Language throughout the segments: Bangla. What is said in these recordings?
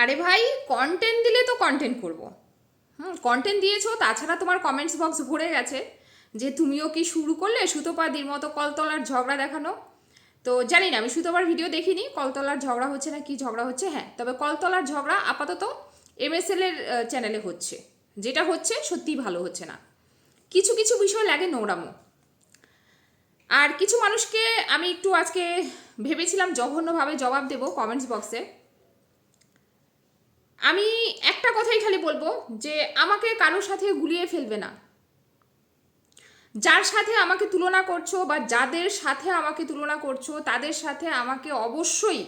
আরে ভাই কন্টেন্ট দিলে তো কন্টেন্ট করব। হুম কন্টেন্ট দিয়েছ, তাছাড়া তোমার কমেন্টস বক্স ভরে গেছে। যে তুমিও কি শুরু করলে? সুতোপাদির মতো কলতলার ঝগড়া দেখানো। তো জানি না, আমি সুতোপার ভিডিও দেখিনি। কলতলার ঝগড়া হচ্ছে না, কি ঝগড়া হচ্ছে? হ্যাঁ তবে কলতলার ঝগড়া আপাতত এমএসএল এর চ্যানেলে হচ্ছে। যেটা হচ্ছে সত্যিই ভালো হচ্ছে না। কিছু কিছু বিষয় লাগে নোংরামো। আর কিছু মানুষকে আমি একটু আজকে ভেবেছিলাম জঘন্যভাবে জবাব দেব কমেন্টস বক্সে আমি একটা কথাই খালি বলব যে আমাকে কারোর সাথে গুলিয়ে ফেলবে না। যার সাথে আমাকে তুলনা করছ বা যাদের সাথে আমাকে তুলনা করছ, তাদের সাথে আমাকে অবশ্যই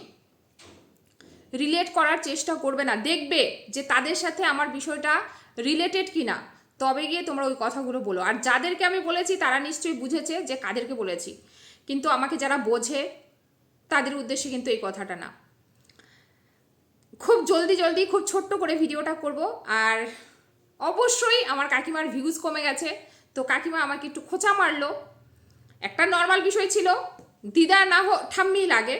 রিলেট করার চেষ্টা করবে না। দেখবে যে তাদের সাথে আমার বিষয়টা রিলেটেড কিনা। তবে গিয়ে তোমরা ওই কথাগুলো বলো। আর যাদেরকে আমি বলেছি, তারা নিশ্চয়ই বুঝেছে যে কাদেরকে বলেছি। কিন্তু আমাকে যারা বোঝে, তাদের উদ্দেশ্যে কিন্তু এই কথাটা না। জলদি জলদি খুব ছোট্ট করে ভিডিওটা করব। আর অবশ্যই আমার কাকিমার ভিউজ কমে গেছে। তো কাকিমা আমাকে একটু খোঁচা মারলো। একটা নর্মাল বিষয় ছিল, দিদা না হো ঠাম্মি লাগে।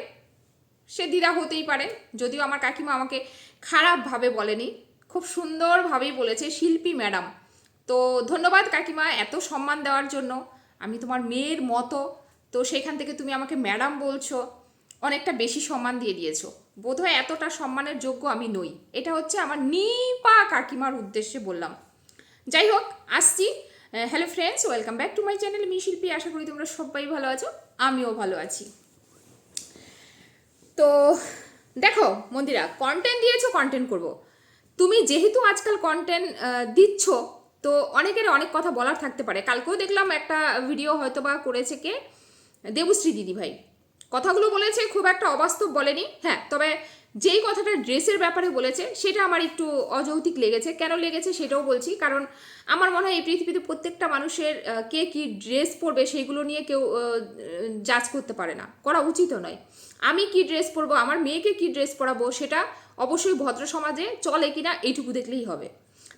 সে দিদা হতেই পারে, যদিও আমার কাকিমা আমাকে খারাপভাবে বলেনি। খুব সুন্দরভাবেই বলেছে, শিল্পী ম্যাডাম। তো ধন্যবাদ কাকিমা এত সম্মান দেওয়ার জন্য। আমি তোমার মেয়ের মতো। তো সেখান থেকে তুমি আমাকে ম্যাডাম বলছো। অনেকটা বেশি সম্মান দিয়ে দিয়েছ। বোধহয় এতটা সম্মানের যোগ্য আমি নই। এটা হচ্ছে আমার নিপা কাকিমার উদ্দেশ্যে বললাম। যাই হোক, আসছি। Hello friends welcome back to my channel me Shilpi, আশা করি তোমরা সবাই ভালো আছো, আমিও ভালো আছি। তো দেখো মন্দিরা কন্টেন্ট দিয়েছ কন্টেন্ট করব। তুমি যেহেতু আজকাল কন্টেন্ট দিচ্ছ, তো অনেকের অনেক কথা বলার থাকতে পারে। কালকেও দেখলাম একটা ভিডিও হয়তো বা করেছে কে? দেবশ্রী দিদি ভাই কথাগুলো বলেছে, খুব একটা অবাস্তব বলেনি। হ্যাঁ তবে যেই কথাটা ড্রেসের ব্যাপারে বলেছে, সেটা আমার একটু অযৌক্তিক লেগেছে। কেন লেগেছে সেটাও বলছি, কারণ আমার মনে হয় এই পৃথিবীতে প্রত্যেকটা মানুষের কে কি ড্রেস পরবে সেইগুলো নিয়ে কেউ জাজ করতে পারে না। করা উচিতও নয়। আমি কি ড্রেস পরবো, আমার মেয়েকে কি ড্রেস পরাবো, সেটা অবশ্যই ভদ্র সমাজে চলে কিনা, এইটুকু দেখলেই হবে।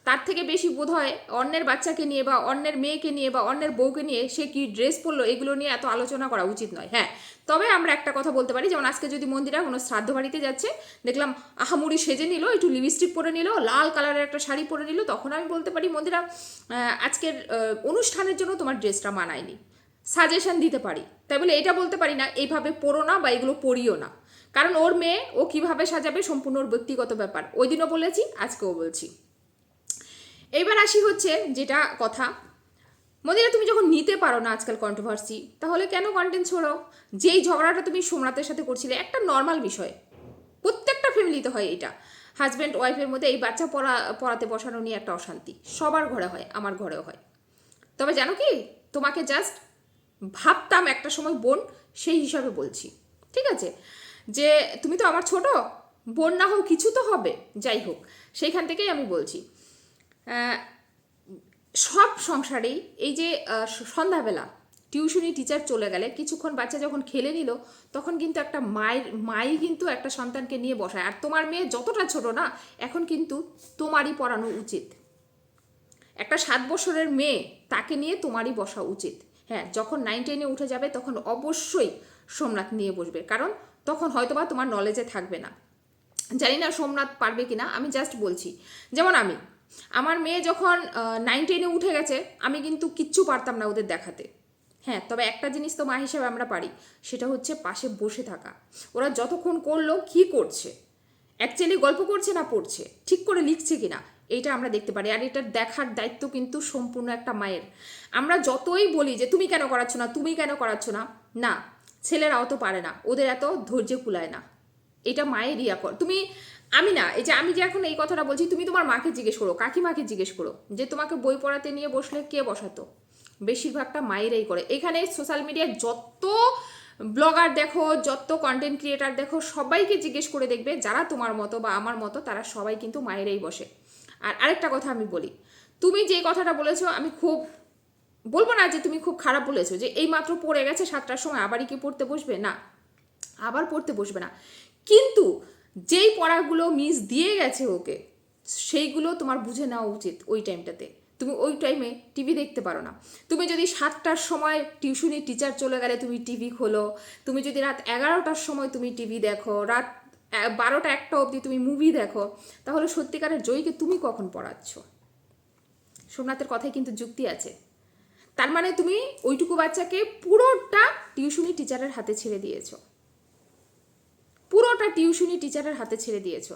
তার থেকে বেশি বোধ হয় অন্যের বাচ্চাকে নিয়ে বা অন্যের মেয়েকে নিয়ে বা অন্যের বউকে নিয়ে সে কি ড্রেস পরলো এগুলো নিয়ে এত আলোচনা করা উচিত নয়। হ্যাঁ তবে আমরা একটা কথা বলতে পারি, যেমন আজকে যদি মন্দিরা কোনো শ্রাদ্ধ বাড়িতে যাচ্ছে, দেখলাম আহামুড়ি সেজে নিল, একটু লিপস্টিক পরে নিল, লাল কালারের একটা শাড়ি পরে নিল, তখন আমি বলতে পারি, মন্দিরা আজকের অনুষ্ঠানের জন্য তোমার ড্রেসটা মানায়নি। সাজেশন দিতে পারি। তাই বলে এটা বলতে পারি না, এইভাবে পড়ো না বা এগুলো পড়িও না। কারণ ওর মেয়ে ও কীভাবে সাজাবে সম্পূর্ণ ওর ব্যক্তিগত ব্যাপার। ওই দিনও বলেছি, আজকেও বলছি। এইবার আসি হচ্ছে যেটা কথা। মদিরা তুমি যখন নিতে পারো না আজকাল কন্ট্রোভার্সি তাহলে কেন কন্টেন্ট ছোড়ো? যেই ঝগড়াটা তুমি সোমনাথের সাথে করছিলে, একটা নর্মাল বিষয়। প্রত্যেকটা ফ্যামিলিতে হয় এটা। হাজব্যান্ড ওয়াইফের মধ্যে এই বাচ্চা পড়া, পড়াতে বসানো নিয়ে একটা অশান্তি। সবার ঘরে হয়, আমার ঘরেও হয়। তবে জানো কি? তোমাকে জাস্ট ভাবতাম একটা সময় বোন, সেই হিসাবে বলছি। ঠিক আছে? যে, তুমি তো আমার ছোট, বোন না হোক কিছু তো হবে। যাই হোক, সেইখান থেকেই আমি বলছি। সব সংসারেই এই যে সন্ধ্যাবেলা টিউশনি টিচার চলে গেলে কিছুক্ষণ বাচ্চা যখন খেলে নিল, তখন কিন্তু একটা মায়ের, মাই কিন্তু একটা সন্তানকে নিয়ে বসায়। আর তোমার মেয়ে যতটা ছোট না, এখন কিন্তু তোমারই পড়ানো উচিত। একটা সাত বছরের মেয়ে, তাকে নিয়ে তোমারই বসা উচিত। হ্যাঁ যখন নাইন টেনে উঠে যাবে, তখন অবশ্যই সোমনাথ নিয়ে বসবে। কারণ তখন হয়তোবা তোমার নলেজে থাকবে না। জানি না সোমনাথ পারবে কিনা, আমি জাস্ট বলছি। যেমন আমি আমার মেয়ে যখন নাইন টেনে উঠে গেছে, আমি কিন্তু কিচ্ছু পারতাম না ওদের দেখাতে। হ্যাঁ তবে একটা জিনিস তো মা হিসেবে আমরা পারি, সেটা হচ্ছে পাশে বসে থাকা। ওরা যতক্ষণ করল, কি করছে? অ্যাকচুয়ালি গল্প করছে না, পড়ছে। ঠিক করে লিখছে কিনা এইটা আমরা দেখতে পারি। আর এটার দেখার দায়িত্ব কিন্তু সম্পূর্ণ একটা মায়ের। আমরা যতই বলি যে, তুমি কেন করাচ্ছ না? তুমি কেন করাচ্ছ না? না, ছেলেরাও তো পারে না। ওদের এত ধৈর্য কুলায় না। এটা মায়ের ইয়া কর তুমি আমি না, এই যে আমি যে এখন এই কথাটা বলছি, তুমি তোমার মাকে জিজ্ঞেস করো, কাকিমাকে জিজ্ঞেস করো, যে তোমাকে বই পড়াতে নিয়ে বসলে কে বসাতো? বেশিরভাগটা মায়েরাই করে। এখানে সোশ্যাল মিডিয়ায় যত ব্লগার দেখো, যত কন্টেন্ট ক্রিয়েটার দেখো, সবাইকে জিজ্ঞেস করে দেখবে, যারা তোমার মতো বা আমার মতো, তারা সবাই কিন্তু মায়েরাই বসে। আর আরেকটা কথা আমি বলি, তুমি যে কথাটা বলেছ, আমি খুব বলব না যে তুমি খুব খারাপ বলেছ, যে এই মাত্র পড়ে গেছে সাতটার সময়, আবারই কি পড়তে বসবে? না, আবার পড়তে বসবে না। কিন্তু যেই পড়াগুলো মিস দিয়ে গেছে ওকে, সেইগুলো তোমার বুঝে নেওয়া উচিত ওই টাইমটাতে তুমি ওই টাইমে টিভি দেখতে পারো না। তুমি যদি সাতটার সময় টিউশনি টিচার চলে গেলে তুমি টিভি খোলো, তুমি যদি রাত এগারোটার সময় তুমি টিভি দেখো, রাত বারোটা একটা অবধি তুমি মুভি দেখো, তাহলে সত্যিকারের জয়ীকে তুমি কখন পড়াচ্ছ? সোমনাথের কথায় কিন্তু যুক্তি আছে। তার মানে তুমি ওইটুকু বাচ্চাকে পুরোটা টিউশনি টিচারের হাতে ছেড়ে দিয়েছ। পুরোটা টিউশনি টিচারের হাতে ছেড়ে দিয়েছ।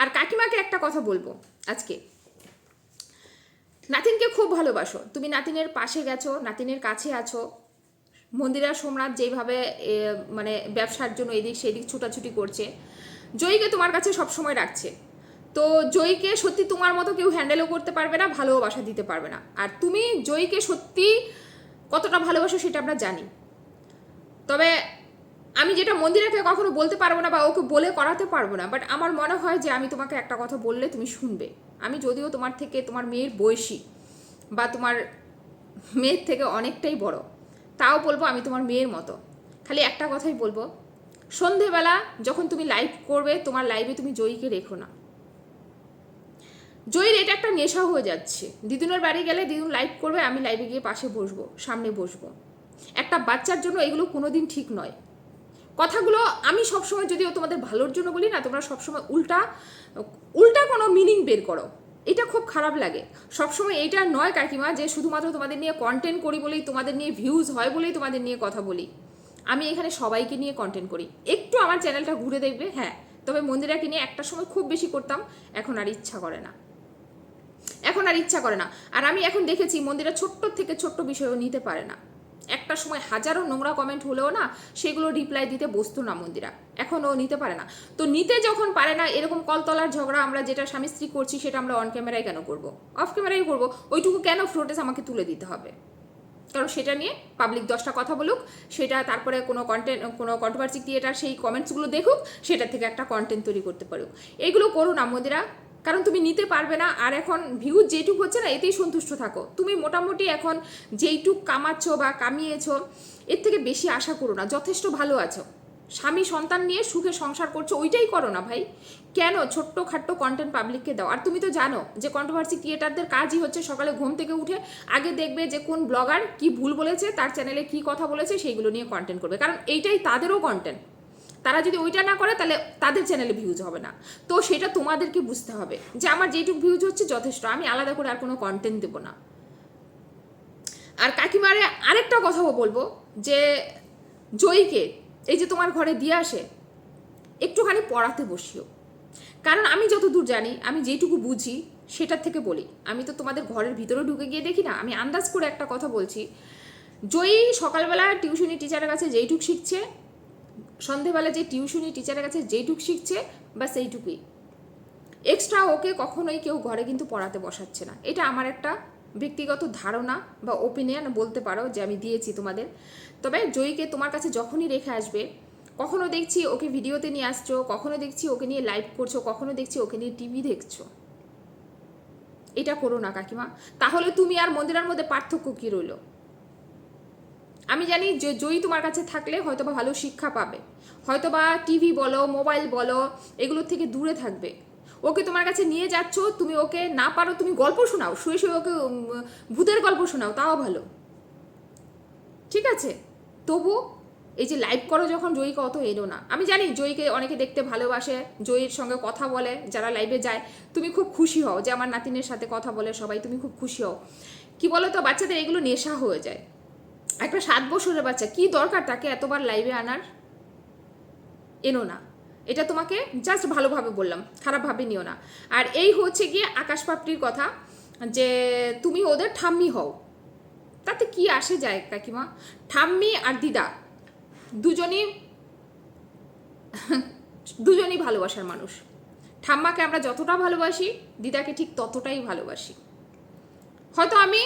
আর কাকিমাকে একটা কথা বলব আজকে। নাতিনকে খুব ভালোবাসো। তুমি নাতিনের পাশে গেছো, নাতিনের কাছে আছো। মন্দিরা সোমনাথ যেইভাবে মানে ব্যবসার জন্য এদিক সেদিক ছুটাছুটি করছে, জয়ীকে তোমার কাছে সবসময় রাখছে। তো জয়ীকে সত্যি তোমার মতো কেউ হ্যান্ডেলও করতে পারবে না ভালোবাসা দিতে পারবে না। আর তুমি জয়ীকে সত্যি কতটা ভালোবাসো সেটা আমরা জানি। তবে আমি যেটা মন্দিরাকে কখনো বলতে পারব না বা ওকে বলে করাতে পারব না বাট আমার মনে হয় যে আমি তোমাকে একটা কথা বললে তুমি শুনবে। আমি যদিও তোমার থেকে, তোমার মেয়ের বয়সী বা তোমার মেয়ের থেকে অনেকটাই বড়, তাও বলব আমি তোমার মেয়ের মতো। খালি একটা কথাই বলব, সন্ধেবেলা যখন তুমি লাইভ করবে, তোমার লাইভে তুমি জয়ীকে রেখো না। জয়ীর এটা একটা নেশা হয়ে যাচ্ছে। দিদুনের বাড়ি গেলে দিদুন লাইভ করবে, আমি লাইভে গিয়ে পাশে বসবো, সামনে বসবো। একটা বাচ্চার জন্য এগুলো কোনোদিন ঠিক নয়। কথাগুলো আমি সবসময় যদিও তোমাদের ভালোর জন্য বলি না, তোমরা সবসময় উল্টা উল্টা কোনো মিনিং বের করো। এটা খুব খারাপ লাগে। সবসময় এটা নয় কাকিমা যে শুধুমাত্র তোমাদের নিয়ে কন্টেন্ট করি বলেই, তোমাদের নিয়ে ভিউজ হয় বলেই তোমাদের নিয়ে কথা বলি। আমি এখানে সবাইকে নিয়ে কন্টেন্ট করি। একটু আমার চ্যানেলটা ঘুরে দেখবে হ্যাঁ। তবে মন্দিরাকে নিয়ে একটা সময় খুব বেশি করতাম, এখন আর ইচ্ছা করে না। এখন আর ইচ্ছা করে না। আর আমি এখন দেখেছি মন্দিরা ছোট্ট থেকে ছোট্ট বিষয়ও নিতে পারে না। একটা সময় হাজারো নোংরা কমেন্ট হলেও না, সেগুলো রিপ্লাই দিতে বসতো না মন্দিরা। এখন ও নিতে পারে না। তো নিতে যখন পারে না, এরকম কলতলার ঝগড়া আমরা যেটা স্বামী স্ত্রী করছি, সেটা আমরা অন ক্যামেরায় কেন করব? অফ ক্যামেরায় করব। ওইটুকু কেন ফ্লোটেস আমাকে তুলে দিতে হবে? কারণ সেটা নিয়ে পাবলিক দশটা কথা বলুক, সেটা তারপরে কোনো কন্টেন্ট কোনো কন্ট্রোভার্সি ক্রিয়েটার সেই কমেন্টসগুলো দেখুক সেটা থেকে একটা কন্টেন্ট তৈরি করতে পারুক। এগুলো করো না মন্দিরা। কারণ তুমি নিতে পারবে না, আর এখন ভিউ যেটুক হচ্ছে না, এতেই সন্তুষ্ট থাকো। তুমি মোটামুটি এখন যেইটুক কামাচ্ছ বা কামিয়েছো, এর থেকে বেশি আশা করো না, যথেষ্ট ভালো আছো। স্বামী সন্তান নিয়ে সুখে সংসার করছ, ওইটাই করো না ভাই। কেন ছোট্ট খাট্ট কন্টেন্ট পাবলিককে দাও? আর তুমি তো জানো যে কন্ট্রোভার্সি ক্রিয়েটারদের কাজই হচ্ছে সকালে ঘুম থেকে উঠে আগে দেখবে যে কোন ব্লগার কি ভুল বলেছে, তার চ্যানেলে কি কথা বলেছে, সেইগুলো নিয়ে কন্টেন্ট করবে। কারণ এইটাই তাদেরও কন্টেন্ট তারা যদি ওইটা না করে, তাহলে তাদের চ্যানেলে ভিউজ হবে না। তো সেটা তোমাদেরকে বুঝতে হবে যে আমার যেটুকু ভিউজ হচ্ছে যথেষ্ট, আমি আলাদা করে আর কোনো কন্টেন্ট দেবো না। আর কাকিমারে আরেকটা কথাও বলব যে, জয়ীকে এই যে তোমার ঘরে দিয়ে আসে, একটুখানি পড়াতে বসিও। কারণ আমি যত দূর জানি, আমি যেটুকু বুঝি, সেটার থেকে বলি। আমি তো তোমাদের ঘরের ভিতরে ঢুকে গিয়ে দেখি না, আমি আন্দাজ করে একটা কথা বলছি। জয়ী সকালবেলা টিউশনি টিচারের কাছে যেইটুক শিখছে সন্ধেবেলা যে টিউশনি টিচারের কাছে যেইটুক শিখছে বা সেইটুকুই। এক্সট্রা ওকে কখনোই কেউ ঘরে কিন্তু পড়াতে বসাচ্ছে না। এটা আমার একটা ব্যক্তিগত ধারণা বা ওপিনিয়ন বলতে পারো যে আমি দিয়েছি তোমাদের। তবে জয়ীকে তোমার কাছে যখনই রেখে আসবে, কখনো দেখছি ওকে ভিডিওতে নিয়ে আসছো, কখনো দেখছি ওকে নিয়ে লাইভ করছ, কখনো দেখছি ওকে নিয়ে টিভি দেখছ। এটা করো না কাকিমা। তাহলে তুমি আর মন্দিরের মধ্যে পার্থক্য কী রইল? আমি জানি যে জয়ী তোমার কাছে থাকলে হয়তো বা ভালো শিক্ষা পাবে। হয়তো বা টিভি বলো, মোবাইল বলো, এগুলোর থেকে দূরে থাকবে। ওকে তোমার কাছে নিয়ে যাচ্ছ, তুমি ওকে না পারো, তুমি গল্প শোনাও, শুয়ে শুয়ে ওকে ভূতের গল্প শোনাও, তাও ভালো। ঠিক আছে? তবু এই যে লাইভ করো যখন জয়ীকে অত এলো না। আমি জানি জয়ীকে অনেকে দেখতে ভালোবাসে, জয়ীর সঙ্গে কথা বলে, যারা লাইভে যায়, তুমি খুব খুশি হও যে আমার নাতিনের সাথে কথা বলে সবাই, তুমি খুব খুশি হও। কি বলো তো বাচ্চাদের এগুলো নেশা হয়ে যায়। একটা সাত বছরের বাচ্চা, কি দরকার তাকে এতবার লাইভে আনার? এনো না। এটা তোমাকে জাস্ট ভালোভাবে বললাম, খারাপভাবে নিও না। আর এই হচ্ছে গিয়ে আকাশ পাপড়ির কথা, যে তুমি ওদের ঠাম্মি হও। তাতে কি আসে যায় কাকিমা? ঠাম্মি আর দিদা, দুজনই দুজনই ভালোবাসার মানুষ। ঠাম্মাকে আমরা যতটা ভালোবাসি, দিদাকে ঠিক ততটাই ভালোবাসি। হয়তো আমি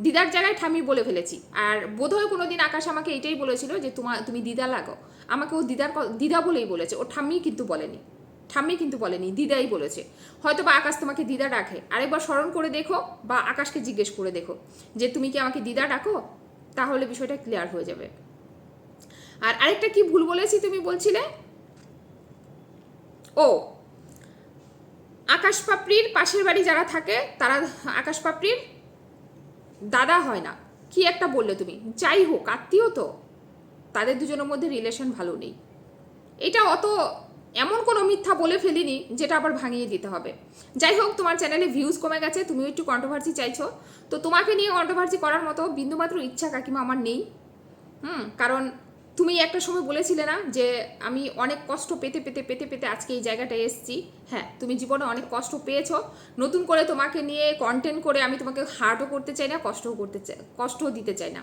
দিদার জায়গায় ঠামি বলে ফেলেছি। আর বোধহয় কোনো দিন আকাশ আমাকে এটাই বলেছিল যে তোমার তুমি দিদা লাগো। আমাকে ও দিদার দিদা বলেই বলেছে। ও ঠাম্মি কিন্তু বলেনি। ঠাম্মি কিন্তু বলেনি, দিদাই বলেছে। হয়তো বা আকাশ তোমাকে দিদা ডাকে। আরেকবার স্মরণ করে দেখো বা আকাশকে জিজ্ঞেস করে দেখো যে, তুমি কি আমাকে দিদা ডাকো? তাহলে বিষয়টা ক্লিয়ার হয়ে যাবে। আর আরেকটা কি ভুল বলেছি তুমি বলছিলে? ও, আকাশ পাপড়ির পাশের বাড়ি যারা থাকে, তারা আকাশ পাপড়ির দাদা হয় না। কি একটা বললে তুমি? যাই হোক, আত্মীয় তো। তাদের দুজনের মধ্যে রিলেশন ভালো নেই। এটা অত এমন কোনো মিথ্যা বলে ফেলিনি যেটা আবার ভাঙিয়ে দিতে হবে। যাই হোক, তোমার চ্যানেলে ভিউজ কমে গেছে, তুমিও একটু কন্ট্রোভার্সি চাইছো। তো তোমাকে নিয়ে কন্ট্রোভার্সি করার মতো বিন্দুমাত্র ইচ্ছা কাকিমা আমার নেই। হুম, কারণ তুমি একটা সময় বলেছিলে না যে আমি অনেক কষ্ট পেতে পেতে পেতে পেতে আজকে এই জায়গাটায় এসেছি? হ্যাঁ তুমি জীবনে অনেক কষ্ট পেয়েছ। নতুন করে তোমাকে নিয়ে কন্টেন্ট করে আমি তোমাকে হার্টও করতে চাই না, কষ্টও করতে চাই, কষ্টও দিতে চাই না।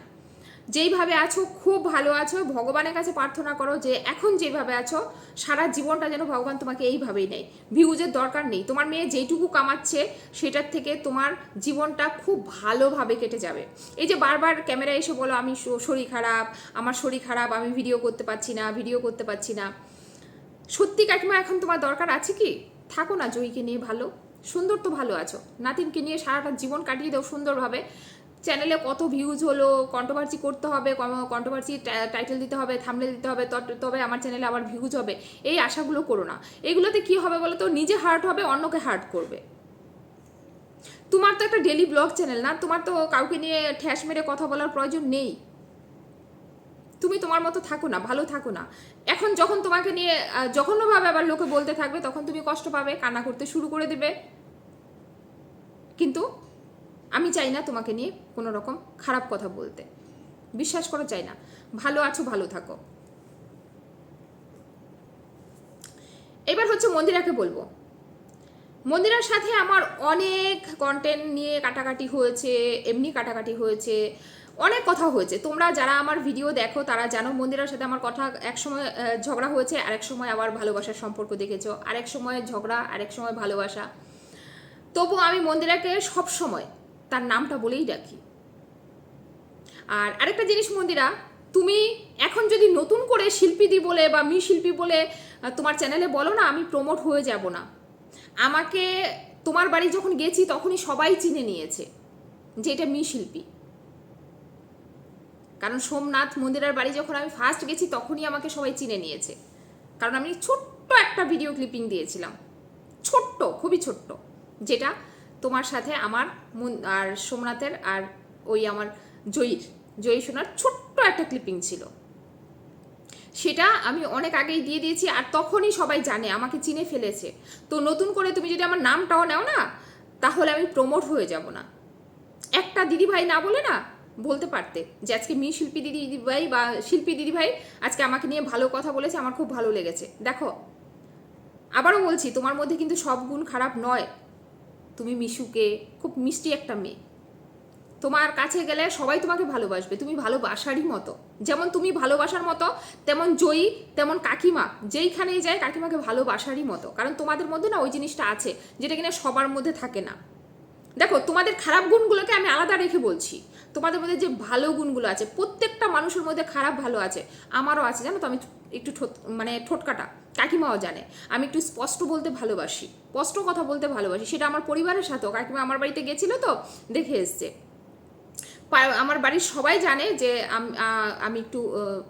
যেইভাবে আছো, খুব ভালো আছো। ভগবানের কাছে প্রার্থনা করো যে এখন যেভাবে আছো, সারা জীবনটা যেন ভগবান তোমাকে এইভাবেই নেয় ভিউজের দরকার নেই। তোমার মেয়ে যেইটুকু কামাচ্ছে, সেটার থেকে তোমার জীবনটা খুব ভালোভাবে কেটে যাবে। এই যে বারবার ক্যামেরা এসে বলো, আমি শরীর খারাপ, আমার শরীর খারাপ, আমি ভিডিও করতে পারছি না, ভিডিও করতে পারছি না। সত্যি কাকিমা, এখন তোমার দরকার আছে কি? থাকো না, জয়ীকে নিয়ে ভালো। সুন্দর তো ভালো আছো। নাতিনকে নিয়ে সারাটা জীবন কাটিয়ে দাও সুন্দরভাবে। চ্যানেলে কত ভিউজ হলো কন্ট্রোভার্সি করতে হবে কন্ট্রোভার্সি টাইটেল দিতে হবে থামলে দিতে হবে তবে আমার চ্যানেলে আবার ভিউজ হবে, এই আশাগুলো করো না। এগুলোতে কি হবে বলো তো নিজে হার্ট হবে, অন্যকে হার্ট করবে। তোমার তো একটা ডেলি ব্লগ চ্যানেল না, তোমার তো কাউকে নিয়ে ঠ্যাস মেরে কথা বলার প্রয়োজন নেই। তুমি তোমার মতো থাকো না, ভালো থাকো না। এখন যখন তোমাকে নিয়ে জঘন্যভাবে আবার লোকে বলতে থাকবে, তখন তুমি কষ্ট পাবে, কান্না করতে শুরু করে দেবে। কিন্তু আমি চাই না তোমাকে নিয়ে কোনো রকম খারাপ কথা বলতে। বিশ্বাস করা চাই না। ভালো আছো, ভালো থাকো। এবার হচ্ছে মন্দিরাকে বলব। মন্দিরার সাথে আমার অনেক কন্টেন্ট নিয়ে কাটাকাটি হয়েছে, এমনি কাটাকাটি হয়েছে, অনেক কথা হয়েছে। তোমরা যারা আমার ভিডিও দেখো, তারা জানো মন্দিরার সাথে আমার কথা এক সময় ঝগড়া হয়েছে, আরেক সময় আবার ভালোবাসার সম্পর্ক দেখেছ, আরেক সময় ঝগড়া, আরেক সময় ভালোবাসা। তবু আমি মন্দিরাকে সব সময় তার নামটা বলেই ডাকি আর আরেকটা জিনিস মন্দিরা, তুমি এখন যদি নতুন করে শিল্পীদি বলে বা মি শিল্পী বলে তোমার চ্যানেলে বলো না, আমি প্রমোট হয়ে যাব না। আমাকে তোমার বাড়ি যখন গেছি, তখনই সবাই চিনে নিয়েছে যে এটা মি শিল্পী। কারণ সোমনাথ মন্দিরার বাড়ি যখন আমি ফার্স্ট গেছি, তখনই আমাকে সবাই চিনে নিয়েছে। কারণ আমি ছোট্ট একটা ভিডিও ক্লিপিং দিয়েছিলাম। ছোট্ট, খুবই ছোট্ট। যেটা তোমার সাথে আমার আর সোমনাথের, আর ওই আমার জয়ীর, জয়ী সোনার ছোট্ট একটা ক্লিপিং ছিল। সেটা আমি অনেক আগেই দিয়ে দিয়েছি, আর তখনই সবাই জানে, আমাকে চিনে ফেলেছে। তো নতুন করে তুমি যদি আমার নামটাও নাও না, তাহলে আমি প্রমোট হয়ে যাব না। একটা দিদিভাই না বলে না, বলতে পারতে যে আজকে মি শিল্পী দিদি, দিদিভাই বা শিল্পী দিদিভাই আজকে আমাকে নিয়ে ভালো কথা বলেছে, আমার খুব ভালো লেগেছে। দেখো, আবারও বলছি, তোমার মধ্যে কিন্তু সব গুণ খারাপ নয়। তুমি মিশুকে খুব মিষ্টি একটা মেয়ে। তোমার কাছে গেলে সবাই তোমাকে ভালোবাসবে, তুমি ভালোবাসারই মতো। যেমন তুমি ভালোবাসার মতো, তেমন জয়ী, তেমন কাকিমা, যেইখানেই যায় কাকিমাকে ভালোবাসারই মতো। কারণ তোমাদের মধ্যে না ওই জিনিসটা আছে, যেটা কিনা সবার মধ্যে থাকে না। দেখো, তোমাদের খারাপ গুণগুলোকে আমি আলাদা রেখে বলছি। তোমাদের মধ্যে যে ভালো গুণগুলো আছে, প্রত্যেকটা মানুষের মধ্যে খারাপ ভালো আছে। আমারও আছে, জানো তো আমি একটু ঠোঁট মানে ঠোঁটকাটা। কাকিমাও জানে। আমি একটু স্পষ্ট বলতে ভালোবাসি। স্পষ্ট কথা বলতে ভালোবাসি। সেটা আমার পরিবারের সাথেও। কাকিমা আমার বাড়িতে গেছিল তো, দেখে এসছে। আমার বাড়ির সবাই জানে যে আমি একটু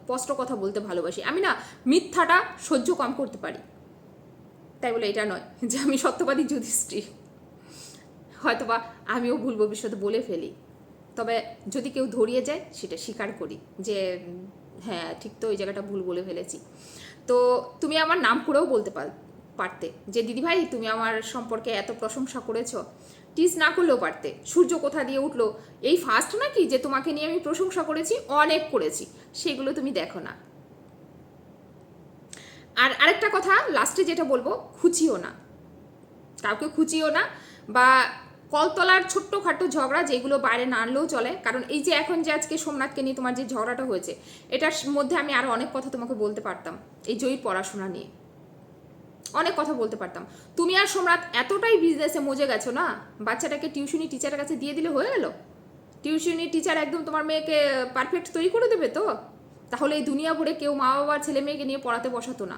স্পষ্ট কথা বলতে ভালোবাসি। আমি না মিথ্যাটা সহ্য কম করতে পারি। তাই বলে এটা নয় যে আমি সত্যবাদী যুধিষ্ঠির। হয়তোবা আমিও ভুল ভবিষ্যতে বলে ফেলি। তবে যদি কেউ ধরিয়ে যায়, সেটা স্বীকার করি যে হ্যাঁ ঠিক তো ওই জায়গাটা ভুল বলে ফেলেছি। তো তুমি আমার নাম করেও বলতে পার, পারতে। যে দিদিভাই, তুমি আমার সম্পর্কে এত প্রশংসা করেছ টিস না করলেও পারতে। সূর্য কোথা দিয়ে উঠল? এই ফার্স্ট নাকি? যে তোমাকে নিয়ে আমি প্রশংসা করেছি, অনেক করেছি। সেগুলো তুমি দেখো না। আর আরেকটা কথা লাস্টে যেটা বলব, খুঁচিও না। কাউকে খুঁচিও না বা কলতলার ছোট্টখাটো ঝগড়া যেগুলো বাইরে না আনলেও চলে। কারণ এই যে এখন যে আজকে সোমনাথকে নিয়ে তোমার যে ঝগড়াটা হয়েছে, এটার মধ্যে আমি আরও অনেক কথা তোমাকে বলতে পারতাম, এই জয়ীর পড়াশোনা নিয়ে। অনেক কথা বলতে পারতাম। তুমি আর সোমনাথ এতটাই বিজনেসে মজে গেছো না? বাচ্চাটাকে টিউশনি টিচারের কাছে দিয়ে দিলে হয়ে গেল? টিউশনি টিচার একদম তোমার মেয়েকে পারফেক্ট তৈরি করে দেবে তো? তাহলে এই দুনিয়া ভরে কেউ মা বাবার ছেলে মেয়েকে নিয়ে পড়াতে বসাতো না।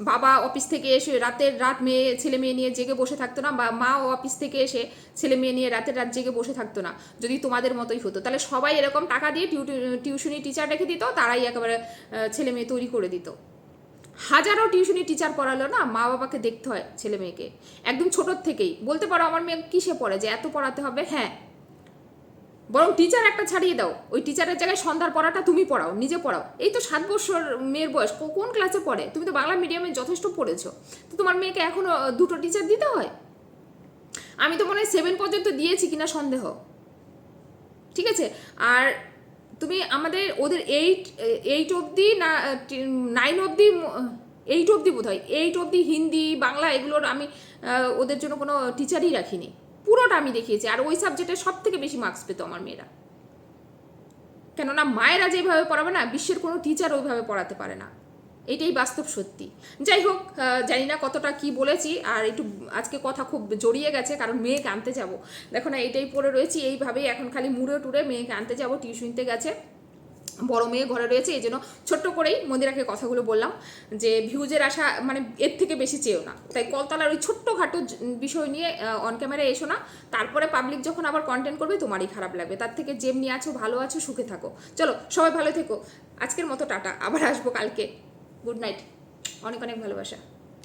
বাবা অফিস থেকে এসে রাতের রাত মেয়ে, ছেলে মেয়ে নিয়ে জেগে বসে থাকতো না বা মা অফিস থেকে এসে ছেলে মেয়ে নিয়ে রাতের রাত জেগে বসে থাকতো না। যদি তোমাদের মতোই হতো, তাহলে সবাই এরকম টাকা দিয়ে টিউশনি টিচার রেখে দিত, তারাই একেবারে ছেলে মেয়ে তৈরি করে দিত। হাজারো টিউশনি টিচার পড়ালো না মা বাবাকে দেখতে হয় ছেলে মেয়েকে। একদম ছোটোর থেকেই। বলতে পারো আমার মেয়ে কিসে পড়ে? যে এত পড়াতে হবে? হ্যাঁ বরং টিচার একটা ছাড়িয়ে দাও। ওই টিচারের জায়গায় সন্ধ্যার পড়াটা তুমি পড়াও, নিজে পড়াও। এই তো সাত বছর মেয়ের বয়স কোন ক্লাসে পড়ে? তুমি তো বাংলা মিডিয়ামে যথেষ্ট পড়েছো। তো তোমার মেয়েকে এখনও দুটো টিচার দিতে হয়? আমি তো মনে হয় সেভেন পর্যন্ত দিয়েছি কিনা সন্দেহ। ঠিক আছে? আর তুমি আমাদের, ওদের এইট এইট অবধি না নাইন অবধি এইট অবধি বোধ হয় এইট অবধি হিন্দি, বাংলা এগুলোর আমি ওদের জন্য কোনো টিচারই রাখিনি। পুরোটা আমি দেখিয়েছি। আর ওই সাবজেক্টে সব থেকে বেশি মার্কস পেতো আমার মেয়েরা। কেননা মায়েরা যেভাবে পড়াবে না, বিশ্বের কোনো টিচার ওইভাবে পড়াতে পারে না। এটাই বাস্তব সত্যি। যাই হোক জানি না কতটা কি বলেছি, আর একটু আজকে কথা খুব জড়িয়ে গেছে, কারণ মেয়েকে আনতে যাব। দেখো না, এটাই পড়ে রয়েছি, এইভাবেই এখন খালি মুড়ে টুড়ে মেয়েকে আনতে যাব টিউশনিতে গেছে। বড় মেয়ে ঘরে রয়েছে, এই জন্য ছোট্ট করেই মন্দিরাকে কথাগুলো বললাম যে ভিউজের আশা মানে এর থেকে বেশি চেয়েও না। তাই কলতলার ওই ছোট্টখাটো বিষয় নিয়ে অন ক্যামেরায় এসো না, তারপরে পাবলিক যখন আবার কন্টেন্ট করবে, তোমারই খারাপ লাগবে। তার থেকে যেমনি আছো, ভালো আছো, সুখে থাকো। চলো, সবাই ভালো থেকো। আজকের মতো টাটা, আবার আসব কালকে। গুড নাইট অনেক অনেক ভালোবাসা।